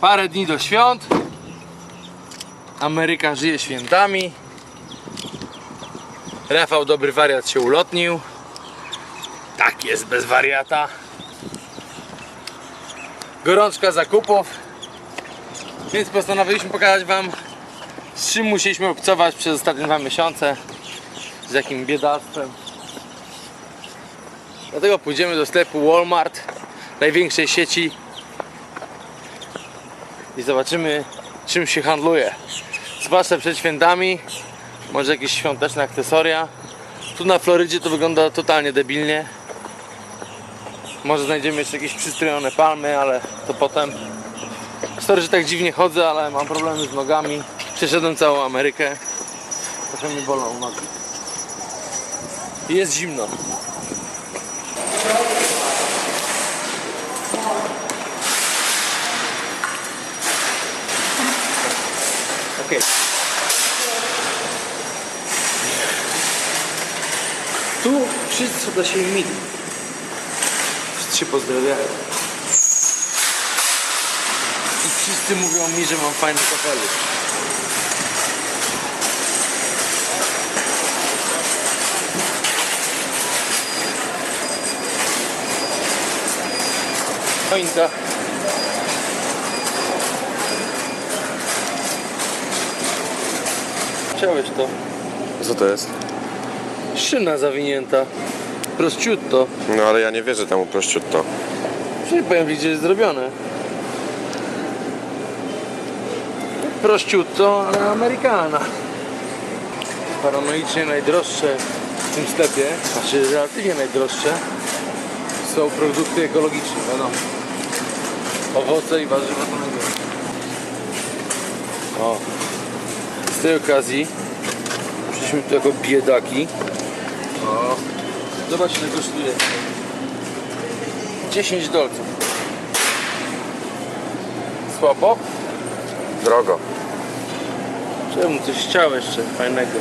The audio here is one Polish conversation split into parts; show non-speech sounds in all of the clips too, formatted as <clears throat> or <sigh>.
Parę dni do świąt. Ameryka żyje świętami. Rafał dobry wariat się ulotnił. Tak jest bez wariata. Gorączka zakupów. Więc postanowiliśmy pokazać wam z czym musieliśmy obcować przez ostatnie dwa miesiące. Z jakim biedactwem. Dlatego pójdziemy do sklepu Walmart, największej sieci i zobaczymy czym się handluje. Zwłaszcza przed świętami, może jakieś świąteczne akcesoria. Tu na Florydzie to wygląda totalnie debilnie. Może znajdziemy jeszcze jakieś przystrojone palmy, ale to potem. Sorry, że tak dziwnie chodzę, ale mam problemy z nogami. Przeszedłem całą Amerykę. Trochę mi bolą nogi. Jest zimno. Okej. Tu wszyscy do siebie mili. Wszyscy się pozdrawiają. I wszyscy mówią mi, że mam fajny kapelusz. Choinka. Chciałeś to? Co to jest? Szyna zawinięta. Prościutto. No ale ja nie wierzę temu prościutto. Przecież powiem gdzie jest zrobione. Prościutto, ale amerykana. Paranoicznie najdroższe w tym sklepie, znaczy relatywnie najdroższe, są produkty ekologiczne, wiadomo. Owoce i warzywa to najgorsze. O, z tej okazji przyszliśmy tu jako biedaki. Zobacz ile kosztuje. 10 dolców. Słabo? Drogo. Czemu coś chciał jeszcze fajnego?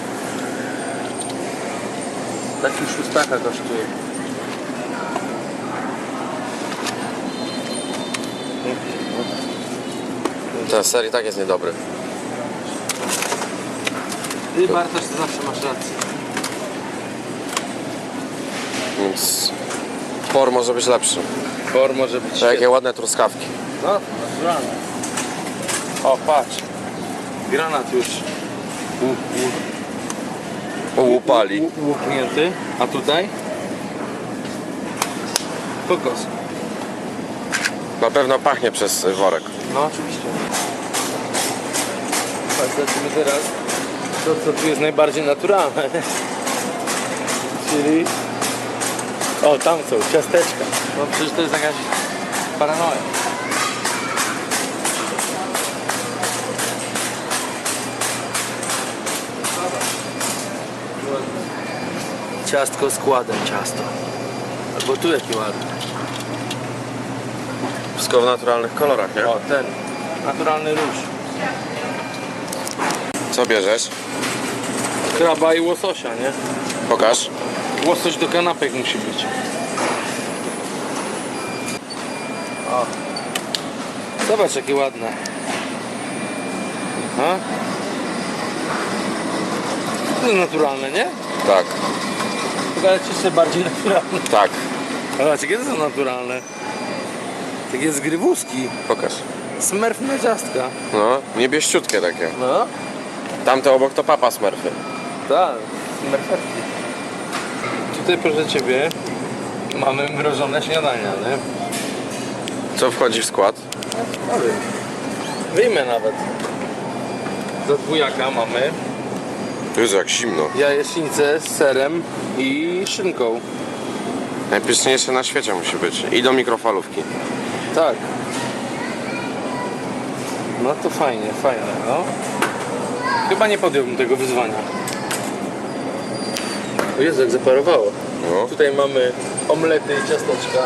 Taki szóstaka kosztuje. Ten ser i tak jest niedobry. Ty Bartosz to zawsze masz rację. Więc por może być lepszy. Bor może być To jakie ładne truskawki. No, naturalne. O, patrz. Granat już u- u- Łupali. u- łupnięty. A tutaj? Kokos. Na pewno pachnie przez worek. No oczywiście. Tak, zobaczymy teraz to, co tu jest najbardziej naturalne. Czyli... O, tam są, ciasteczka. No przecież to jest jakaś paranoja. Ciastko składem ciasto. Albo tu jakie ładne. Wszystko w naturalnych kolorach, nie? O, ten. Naturalny róż. Co bierzesz? Kraba i łososia, nie? Pokaż. Łosoś do kanapek musi być. O. Zobacz jakie ładne. A? To jest naturalne, nie? Tak, ci jeszcze bardziej naturalne. tak. Zobacz, jakie to są naturalne. Takie zgrywuski. Pokaż. Smurf na ciastka. No, niebieściutkie takie. No, Tamte obok to papa smurfy. tak. Smurfetki. Tutaj proszę Ciebie mamy mrożone śniadania, nie? Co wchodzi w skład? No. Wyjmę nawet. Do dwójaka mamy Jezu, jak zimno. jajecznicę z serem i szynką. Najpyszniejsze na świecie musi być. I do mikrofalówki. Tak. No to fajnie, fajne, no. Chyba nie podjąłbym tego wyzwania. O Jezu, jak zaparowało. No. Tutaj mamy omlety i ciasteczka.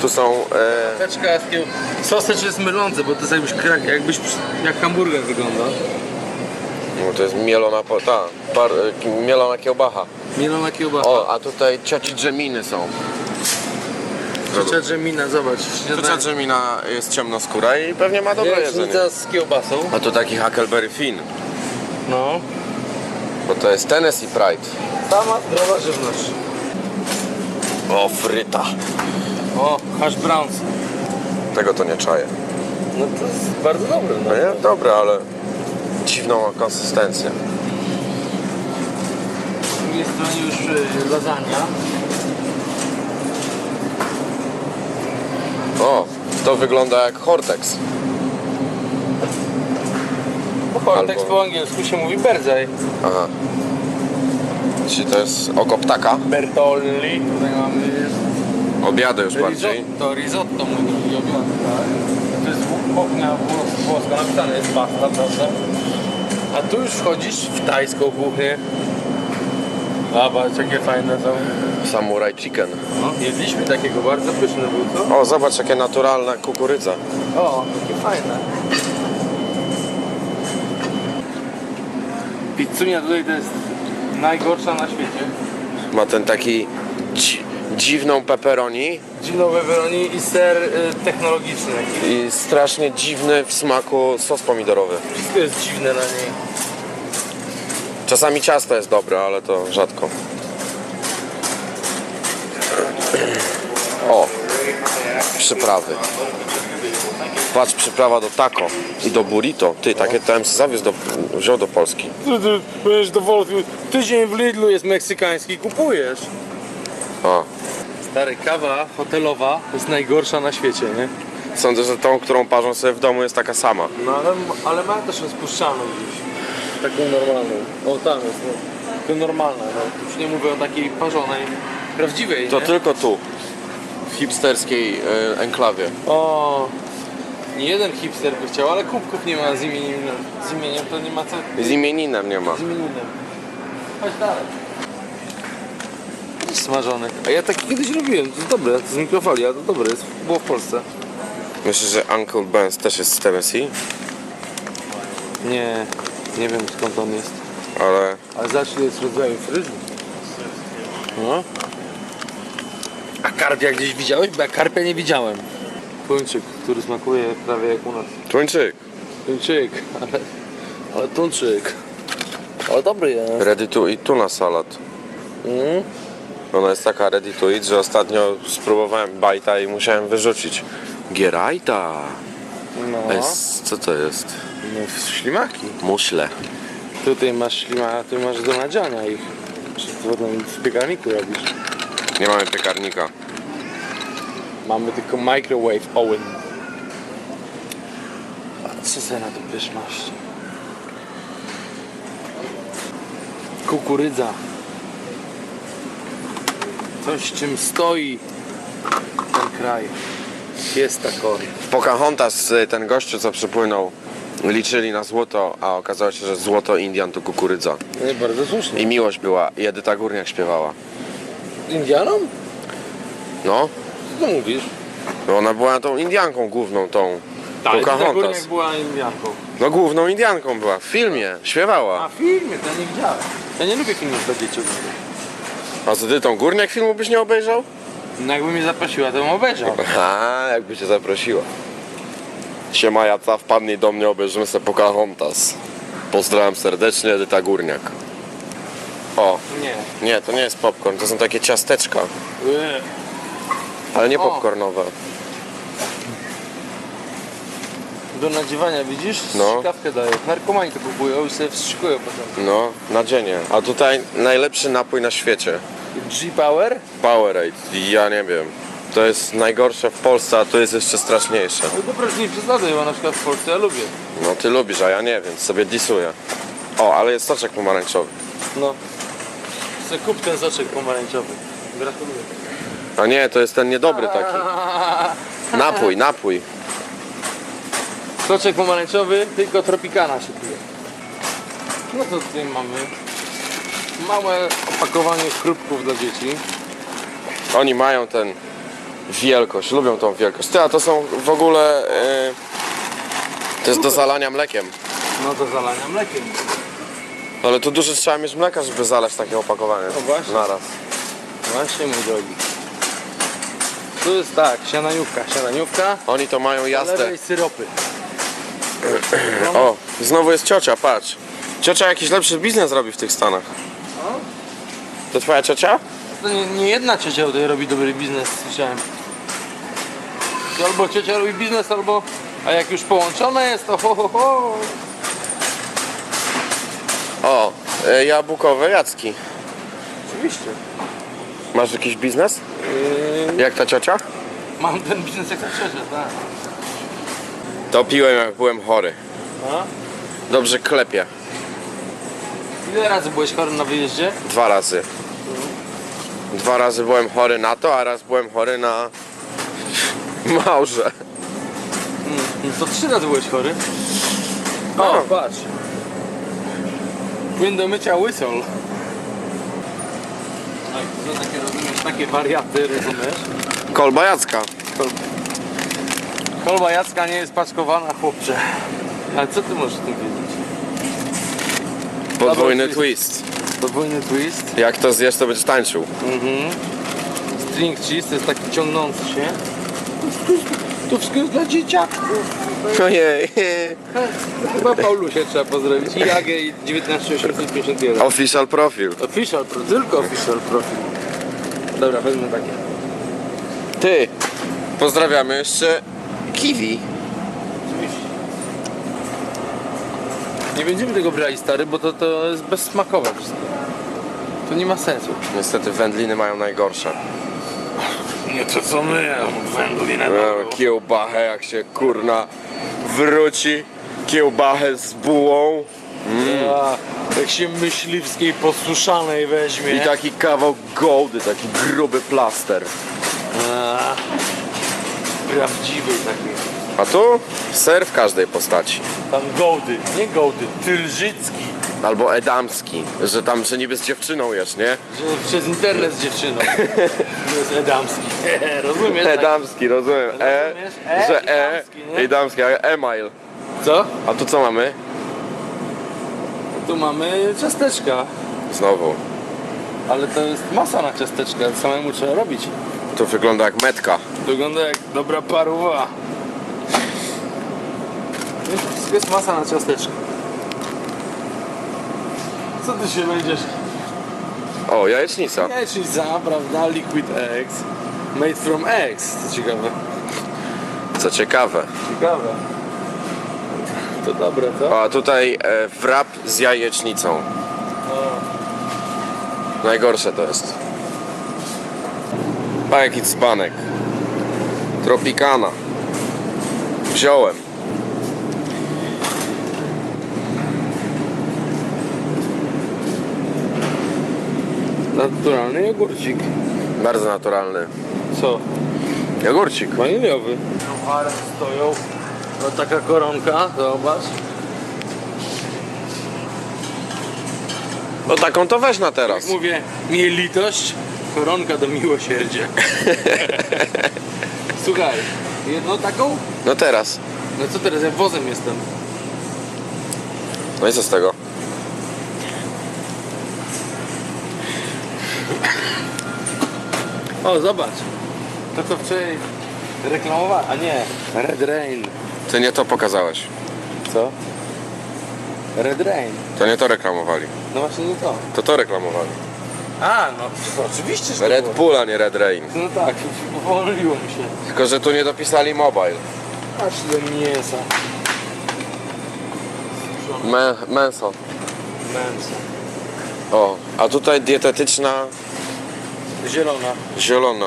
Tu są... E, Ciasteczka z takiego... Sosycz jest mylący, bo to jest jakbyś, krak- jakbyś jak hamburger wygląda. no, to jest mielona... Po, ta, par, e, mielona kiełbacha. Mielona kiełbasa. O, a tutaj cioci dżeminy są. Ciocia Dżemina, zobacz. Ciocia Dżemina jest ciemnoskóra i pewnie ma dobre jedzenie. Jajecznica z kiełbasą. A tu taki Huckleberry Finn, No. Bo to jest Tennessee Pride. Sama zdrowa żywność. O, fryta. O, hash browns. Tego to nie czaję. No to jest bardzo dobre. No. No nie, dobre, ale dziwną ma konsystencję. Z drugiej strony już y, lasagna. O, to wygląda jak Hortex. Hortex Albo- po angielsku się mówi berdzaj. Aha. Czyli to jest oko ptaka. Bertolli. Tutaj mamy Obiady już bardziej. risotto, risotto mój drogi obiad, tak. To jest kuchnia włos- włoska, napisane jest pasta, prawda? A tu już wchodzisz w tajską kuchnię. Zobacz, jakie fajne są. Samurai chicken. No, jedliśmy takiego, bardzo pyszny był, co? O, zobacz jakie naturalne kukurydza. O, takie fajne. Pizzunia tutaj to jest najgorsza na świecie. Ma ten taki dzi dziwną pepperoni Dziwnowe Weroni i ser y, technologiczny. I strasznie dziwny w smaku sos pomidorowy. Wszystko jest dziwne na niej. Czasami ciasto jest dobre, ale to rzadko. <clears throat> O, przyprawy. Patrz, przyprawa do taco i do burrito. Ty, takie to MC zawiózł do, wziął do Polski. Ty, ty, będziesz do Wolfi, tydzień w Lidlu jest meksykański, kupujesz. O, Stary, kawa hotelowa jest najgorsza na świecie, nie? sądzę, że tą, którą parzą sobie w domu jest taka sama. No ale, ale ma też rozpuszczalną gdzieś. Taką normalną. O tam jest, no. Tylko normalna, no. Już nie mówię o takiej parzonej, prawdziwej, To nie? tylko tu, w hipsterskiej e, enklawie. O, nie jeden hipster by chciał, ale kubków nie ma z imieniem, z imieniem to nie ma co Z imieninem nie ma. z imieniem. Chodź dalej. Smażony. A ja taki kiedyś robiłem, to jest dobre, to z mikrofali, a to dobre jest, było w Polsce. Myślę, że Uncle Ben's też jest z Tennessee, Nie, nie wiem skąd on jest. ale Ale ile jest rodzaju fryżu. No. A karpia gdzieś widziałeś? Bo ja karpia nie widziałem. Tuńczyk, który smakuje prawie jak u nas. tuńczyk. Tuńczyk, ale, ale tuńczyk. Ale dobry jest. Ready to eat tuna salad. Mm. Ona jest taka ready to eat, że ostatnio spróbowałem bajta i musiałem wyrzucić. Gierajta. No. Co to jest? no, ślimaki. Muśle. Tutaj masz ślima, tu masz do nadziania ich. Czy to w piekarniku robisz? Nie mamy piekarnika. Mamy tylko microwave oven. A co za na to pyszność? Kukurydza. Coś czym stoi ten kraj. Jest takor. W Pocahontas y, ten gościu, co przypłynął, liczyli na złoto, a okazało się, że złoto Indian to kukurydza. Nie, bardzo słusznie. I miłość była. I Edyta Górniak śpiewała. Indianom? No, Co ty mówisz? no ona była tą Indianką główną, tą Edyta Pocahontas. Była Indianką. No główną Indianką była, w filmie, A śpiewała. w filmie, to ja nie widziałem. Ja nie lubię filmów dla dzieci. A z Edytą Górniak filmu byś nie obejrzał? No jakby mnie zaprosiła, to bym obejrzał. <laughs> A, jakby cię zaprosiła. Siema Jaca, wpadnij do mnie, obejrzymy sobie Pocahontas. Pozdrawiam serdecznie, Edyta Górniak. O, Nie. nie, to nie jest popcorn, to są takie ciasteczka. Ale nie O. popcornowe. Do nadziewania, widzisz? No. Strzykawkę dają. Narkomani to kupują i sobie wstrzykują potem. No, na dzienie. A tutaj najlepszy napój na świecie. G-Power? Powerade. Ja nie wiem. To jest najgorsze w Polsce, a to jest jeszcze straszniejsze. No że nie przesadzaj, bo na przykład w Polsce ja lubię. No ty lubisz, a ja nie, więc sobie disuję. O, ale jest soczek pomarańczowy. No. Chcę kup ten soczek pomarańczowy. Gratuluję. A nie, to jest ten niedobry taki. <laughs> Napój, napój. Soczek pomarańczowy, tylko Tropicana się pije. No to tutaj mamy małe opakowanie chrupków dla dzieci. Oni mają ten wielkość, lubią tą wielkość. Ty, a to są w ogóle... e, to jest do zalania mlekiem. No do zalania mlekiem. Ale tu dużo trzeba mieć mleka, żeby zalać takie opakowanie. No właśnie. Naraz. Właśnie mój drogi. Tu jest tak, siananiówka, siananiówka. Oni to mają Po jasne. lewej syropy. O, znowu jest ciocia, patrz. Ciocia jakiś lepszy biznes robi w tych Stanach. To twoja ciocia? To nie, nie jedna ciocia tutaj robi dobry biznes, słyszałem. To albo ciocia robi biznes, albo... A jak już połączone jest, to ho, ho, ho. O, e, jabłkowe jacki. Oczywiście. Masz jakiś biznes? Yy, Jak ta ciocia? mam ten biznes jak ta ciocia, tak. To piłem jak byłem chory. A? Dobrze klepie. Ile razy byłeś chory na wyjeździe? Dwa razy. Dwa razy byłem chory na to, a raz byłem chory na małże. No to trzy razy byłeś chory. O. O, patrz. Płyn do mycia łysol. Tak, to takie rozumiesz, takie wariaty, rozumiesz? Kolba jacka. Kol... Kolba Jacka nie jest paczkowana, chłopcze. Ale co ty możesz o tym wiedzieć? Podwójny twist. Podwójny twist. Jak to zjesz, to będziesz tańczył. Mhm. String cheese to jest taki ciągnący się. To wszystko jest dla dzieciaków. Ojej. Chyba Paulusia trzeba pozdrowić. I Jagę i 19851. Official profil. Official, pro, tylko official profil. Dobra, wezmę takie. Ty. Pozdrawiamy jeszcze Kiwi. Nie będziemy tego brali stary, bo to, to jest bezsmakowe wszystko. To nie ma sensu. Niestety wędliny mają najgorsze. Nie to co my, wędlinę E, Kiełbachę jak się kurna wróci. Kiełbachę z bułą. Jak się myśliwskiej posuszanej weźmie. I taki kawał gołdy, taki gruby plaster. A, prawdziwej takiej. A tu ser w każdej postaci. Tam gołdy, nie gołdy, tylżycki. Albo edamski, że tam, że niby z dziewczyną jesz, nie? Że przez internet z dziewczyną. <laughs> To jest edamski. <laughs> Rozumiesz? tak? Edamski, rozumiem. E, Rozumiesz? E że i e, damski, nie? edamski, a e-mail. Co? A tu co mamy? Tu mamy ciasteczka. Znowu. Ale to jest masa na ciasteczka, samemu trzeba robić. To wygląda jak metka. Wygląda jak dobra paruwa. Wszystko jest masa na ciasteczka. Co ty się będziesz... O, jajecznica. Jajecznica, prawda? Liquid eggs. Made from eggs, co ciekawe. Co ciekawe. Ciekawe. To dobre, co? A tutaj e, wrap z jajecznicą. Najgorsze to jest. Pa jaki dzbanek. Tropikana. Wziąłem. Naturalny jogurcik. Bardzo naturalny. Co? Jogurcik. Waniliowy. Browary stoją. No taka koronka, zobacz. No taką to weź na teraz. Mówię, miej litość, koronka do miłosierdzia. <laughs> Słuchaj, jedną taką? No teraz. No co teraz, ja wozem jestem. No i co z tego? O, zobacz. To co wczoraj reklamowałem, a nie, Red Rain. Ty nie to pokazałeś. Co? Red Rain. To nie to reklamowali. No właśnie nie to. To to reklamowali. A, no to oczywiście, że Red to Bull, a nie Red Rain. No tak, pomyliło mi się. Tylko, że tu nie dopisali mobile. Patrz ile mięsa. Me, menso. Mięsa. O, a tutaj dietetyczna Zielona. zielona.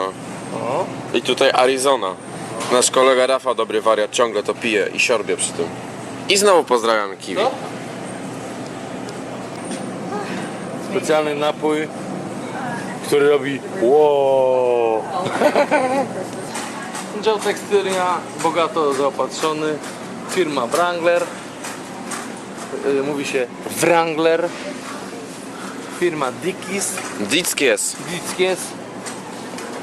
O. I tutaj Arizona. Nasz kolega Rafa, dobry wariat, ciągle to pije i siorbie przy tym. I znowu pozdrawiam Kiwi. Co? Specjalny napój, który robi wow. <laughs> Dział tekstylia, bogato zaopatrzony. Firma Wrangler. Y, Mówi się Wrangler. Firma Dickies. Dickies. Dickies.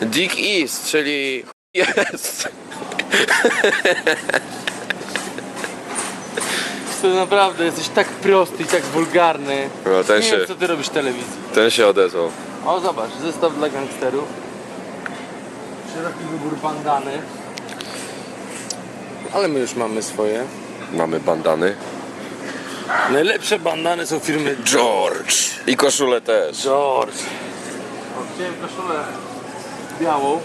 Dick is, czyli jest. To naprawdę jesteś tak prosty i tak wulgarny. No, ten Nie się- wiem co ty robisz w telewizji. Ten się odezwał. O zobacz, zestaw dla gangsterów. szeroki wybór bandany. Ale my już mamy swoje. Mamy bandany. Najlepsze bandany są firmy George. I koszulę też. George. O, Wziąłem koszulę białą.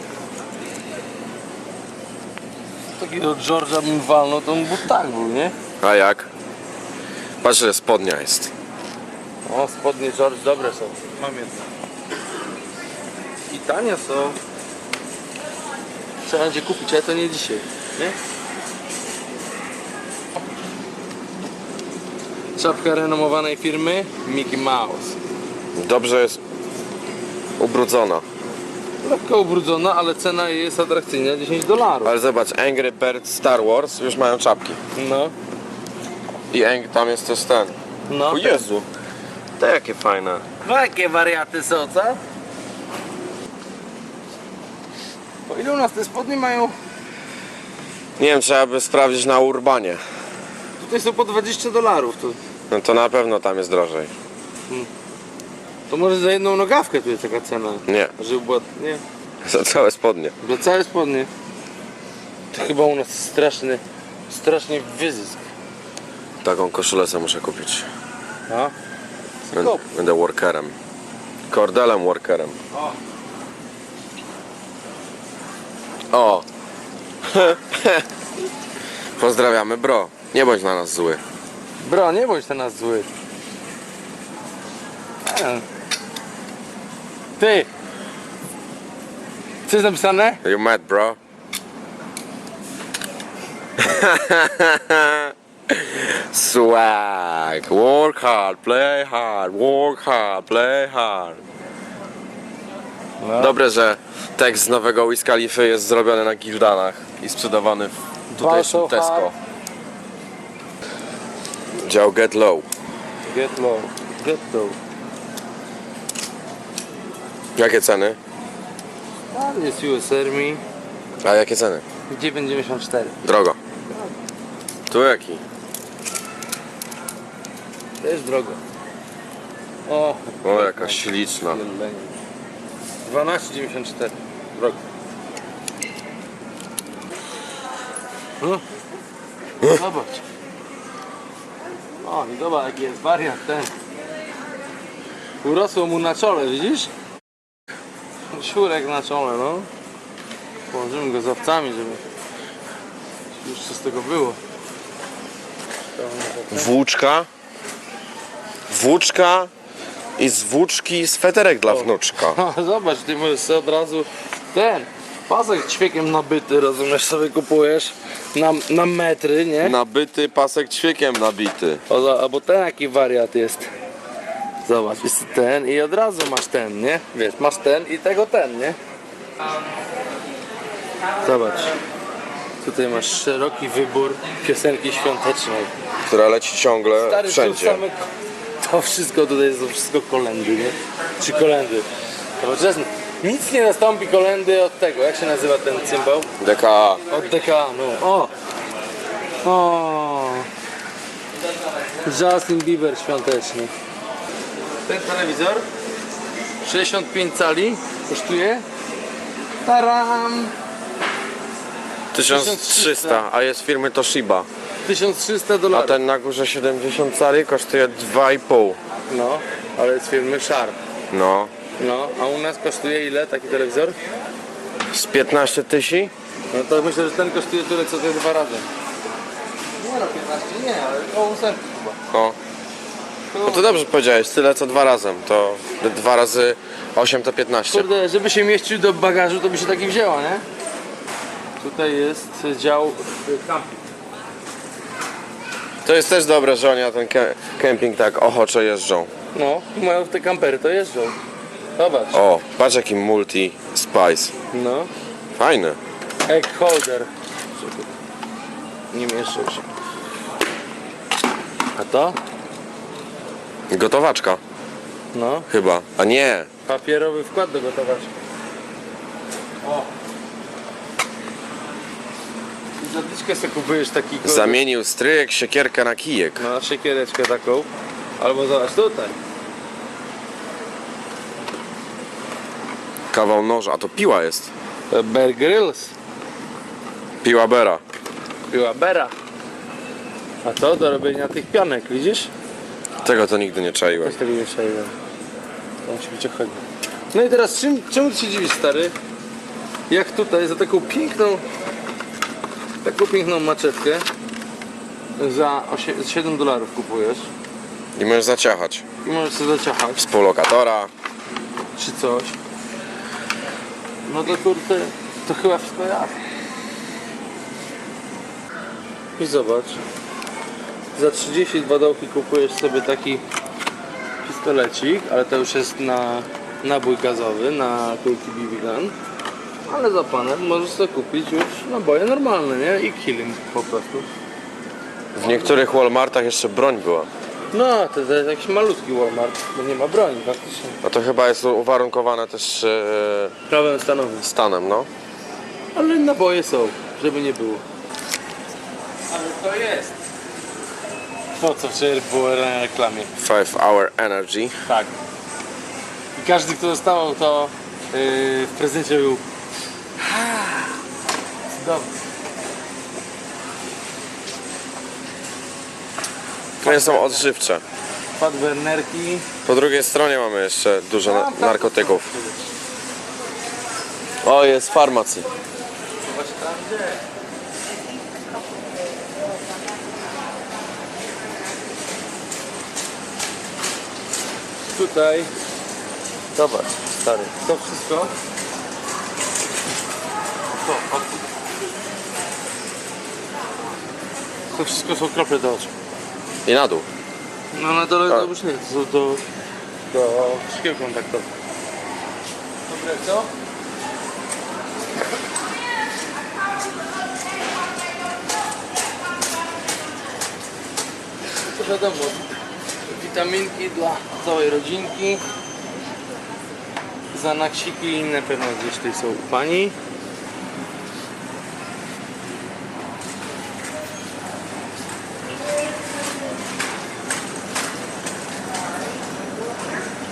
Takiego George'a bym walnął, to on był tak był, nie? A jak? Patrz, ile spodnia jest. O, spodnie George dobre są. Mam jedno. I tanie są. Trzeba będzie kupić, ale to nie dzisiaj, nie? Czapka renomowanej firmy Mickey Mouse. Dobrze jest ubrudzona. Lekko ubrudzona, ale cena jej jest atrakcyjna, 10 dolarów. Ale zobacz, Angry Birds Star Wars już mają czapki. No, I Ang, tam jest też ten. no. O Jezu. Te jakie fajne. Jakie wariaty są, co? Po ile u nas te spodnie mają? Nie wiem, trzeba by sprawdzić na Urbanie. Tutaj są po 20 dolarów. To, No to na pewno tam jest drożej. To może za jedną nogawkę tu jest taka cena. Nie, Żeby była, nie, za całe spodnie. za całe spodnie. To chyba u nas straszny, strasznie wyzysk. Taką koszulę sobie muszę kupić. A? Będę, będę workerem. Kordelem workerem. O. O! <laughs> Pozdrawiamy, bro. Nie bądź na nas zły. Bro, nie bądź na nas zły. Ty! Co jest napisane? You mad, bro? <laughs> Swag. Work hard, play hard. Work hard, play hard. No. Dobre, że tekst z nowego Wiz Khalify jest zrobiony na Gildanach i sprzedawany w tutejszym Tesco. Dział Get Low. Get low. Get low. Jakie ceny? Tam jest US Army. A jakie ceny? 9,94. Drogo. Tu jaki? Też drogo. O, O, jaka śliczna. 12,94. Drogo. No. Zobacz. O, i zobacz jaki jest wariant ten. Urosło mu na czole, widzisz? Siurek na czole, no. Położymy go z owcami, żeby już co z tego było. Włóczka. Włóczka i z włóczki sweterek dla wnuczka. Ha, <laughs> Zobacz, ty możesz sobie od razu ten pasek ćwiekiem nabyty, rozumiesz, sobie kupujesz na, na metry, nie? Nabyty pasek ćwiekiem nabity. O, za- albo ten jaki wariat jest. Zobacz, jest ten i od razu masz ten, nie? Wiesz, masz ten i tego ten, nie? Zobacz. Tutaj masz szeroki wybór piosenki świątecznej. Która leci ciągle Stary, tu wszędzie. same, to wszystko tutaj są wszystko kolendy, nie? Czy kolendy? Nowoczesne. Nic nie nastąpi kolendy od tego, jak się nazywa ten cymbał? DKA. Od DK, no. O! O! Justin Bieber świąteczny. Ten telewizor 65 cali kosztuje Taram 1300, a jest firmy Toshiba. 1300 A dolarów. ten na górze 70 cali kosztuje 2,5. No, ale z firmy Sharp. No. No, a u nas kosztuje ile taki telewizor? Z 15 tysięcy? No to myślę, że ten kosztuje tyle co te dwa razy. Nie no, 15 nie, ale o 8 chyba. O. No to dobrze powiedziałeś, tyle co dwa razem. To dwa razy 8 to 15. Kurde, żeby się mieścił do bagażu, to by się taki wzięło, nie? Tutaj jest dział y, camping. To jest też dobre, że oni na ten ke- kemping tak ochoczo jeżdżą. No, i mają te kampery, to jeżdżą. Zobacz. O, patrz jaki multi spice. No, Fajny. egg holder. Nie mieszczą się. A to? Gotowaczka. No, Chyba. A nie. papierowy wkład do gotowania. O! I sobie kupujesz taki kurde- Zamienił stryjek, siekierkę na kijek. No, siekiereczkę taką. Albo zobacz tutaj. Kawał noża, a to piła jest. Bear Grylls. Piła Bera. Była Bera. A to do robienia tych pianek, widzisz? Tego to nigdy nie czaiłem. Tego nie szajłem. To musi być ochotnie. No i teraz czym, czemu ty się dziwisz stary? Jak tutaj za taką piękną taką piękną maczetkę za osie- 7 dolarów kupujesz I możesz zaciachać. i możesz sobie zaciachać Współlokatora. czy coś. No to kurde, to chyba wszystko ja. I zobacz. Za 32 dołki kupujesz sobie taki pistolecik, ale to już jest na nabój gazowy, na kulki BB gun. Ale za panem możesz sobie kupić już naboje normalne, nie? I killing po prostu. W niektórych Walmartach jeszcze broń była. No, to, jest jakiś malutki Walmart, bo nie ma broni faktycznie. No to chyba jest uwarunkowane też e, Prawem stanowym. stanem, no. Ale naboje są, żeby nie było. Ale to jest. Po co wczoraj było na reklamie? 5 Hour Energy. Tak. I każdy, kto dostawał to yy, w prezencie był "Ha, cudowny. To nie są odżywcze. Padwernerki. Po drugiej stronie mamy jeszcze dużo na- narkotyków. O, jest farmacji. Zobacz tam gdzie. Tutaj. Zobacz, stary. To wszystko. To, to wszystko są krople do oczu. I na dół. No na dole Tak. to już nie, to są do, do szkieł kontaktowych. Dobre, co? To wiadomo, witaminki dla całej rodzinki. Zanaksiki i inne pewno gdzieś tutaj są u pani.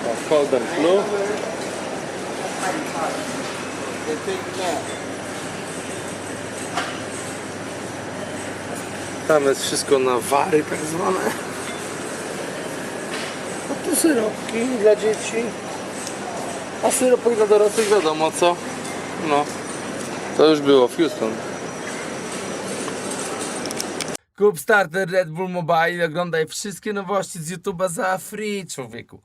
O, Cold and Flu. Tam jest wszystko na wary tak zwane. Syropki dla dzieci. A syropek dla dorosłych wiadomo co. No. To już było w Houston. Kup starter Red Bull Mobile i oglądaj wszystkie nowości z YouTube'a za free, człowieku.